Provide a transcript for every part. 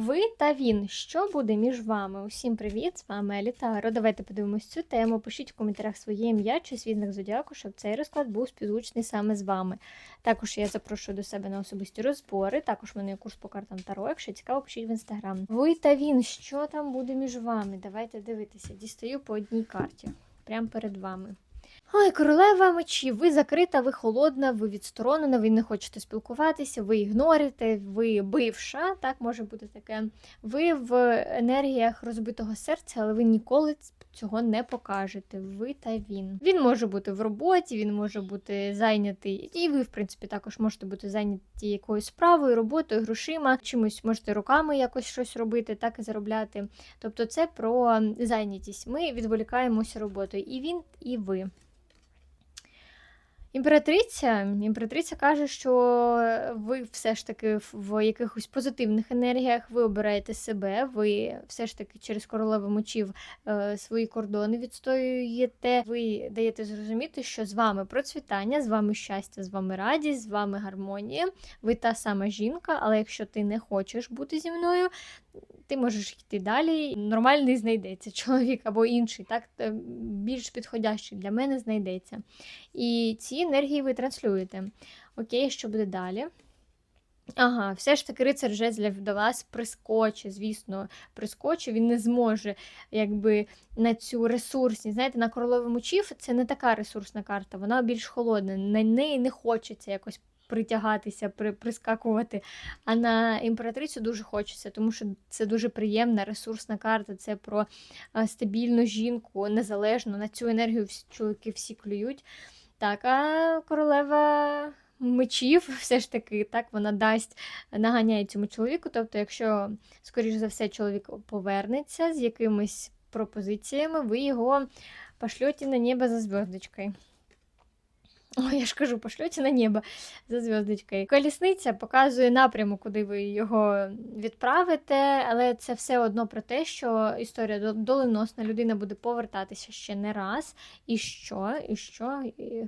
Ви та він. Що буде між вами? Усім привіт! З вами Елітаро. Давайте подивимось цю тему. Пишіть в коментарях своє ім'я чи свій знак зодіаку, щоб цей розклад був співзвучний саме з вами. Також я запрошую до себе на особисті розбори. Також в мене є курс по картам Таро. Якщо цікаво, пишіть в інстаграм. Ви та він. Що там буде між вами? Давайте дивитися. Дістаю по одній карті. Прямо перед вами. Ой, королева мечів, ви закрита, ви холодна, ви відсторонена, ви не хочете спілкуватися, ви ігнорите, ви бивша, так може бути таке. Ви в енергіях розбитого серця, але ви ніколи цього не покажете. Ви та він. Він може бути в роботі, він може бути зайнятий, і ви, в принципі, також можете бути зайняті якоюсь справою, роботою, грошима, чимось можете руками якось щось робити, так і заробляти. Тобто, це про зайнятість. Ми відволікаємося роботою. І він, і ви. Імператриця імператриця каже, що ви все ж таки в якихось позитивних енергіях ви обираєте себе, ви все ж таки через королеву мечів е, свої кордони відстоюєте. Ви даєте зрозуміти, що з вами процвітання, з вами щастя, з вами радість, з вами гармонія. Ви та сама жінка, але якщо ти не хочеш бути зі мною, ти можеш йти далі. Нормальний знайдеться чоловік або інший, так е, більш підходящий для мене знайдеться. І ці енергії ви транслюєте. Окей, що буде далі? Ага, все ж таки рицар жезлів до вас прискоче, звісно, прискоче, він не зможе якби на цю ресурсність. Знаєте, на королеву мечів це не така ресурсна карта, вона більш холодна. На неї не хочеться якось притягатися, при, прискакувати. А на імператрицю дуже хочеться, тому що це дуже приємна ресурсна карта. Це про стабільну жінку, незалежну. На цю енергію всі чоловіки всі клюють. Так, а королева мечів, все ж таки, так вона дасть, наганяє цьому чоловіку. Тобто, якщо, скоріш за все, чоловік повернеться з якимись пропозиціями, ви його пошлете на небо за зв'язочкою. О, я ж кажу, пошлете на небо за зв'язочкою. Колісниця показує напрямок, куди ви його відправите, але це все одно про те, що історія доленосна, людина буде повертатися ще не раз. І що, і що, і.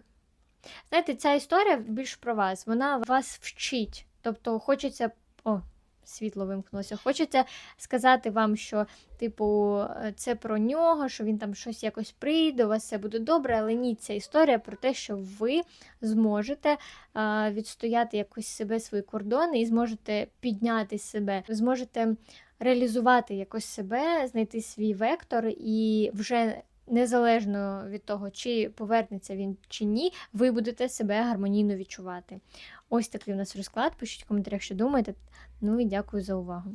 Знаєте, ця історія більш про вас. Вона вас вчить. Тобто, хочеться. О, світло вимкнулося. Хочеться сказати вам, що, типу, це про нього, що він там щось якось прийде, у вас все буде добре, але ні, ця історія про те, що ви зможете а, відстояти якось себе свої кордони і зможете підняти себе, ви зможете реалізувати якось себе, знайти свій вектор і вже. Незалежно від того, чи повернеться він чи ні, ви будете себе гармонійно відчувати. Ось такий у нас розклад. Пишіть коментарях, що думаєте. Ну і дякую за увагу.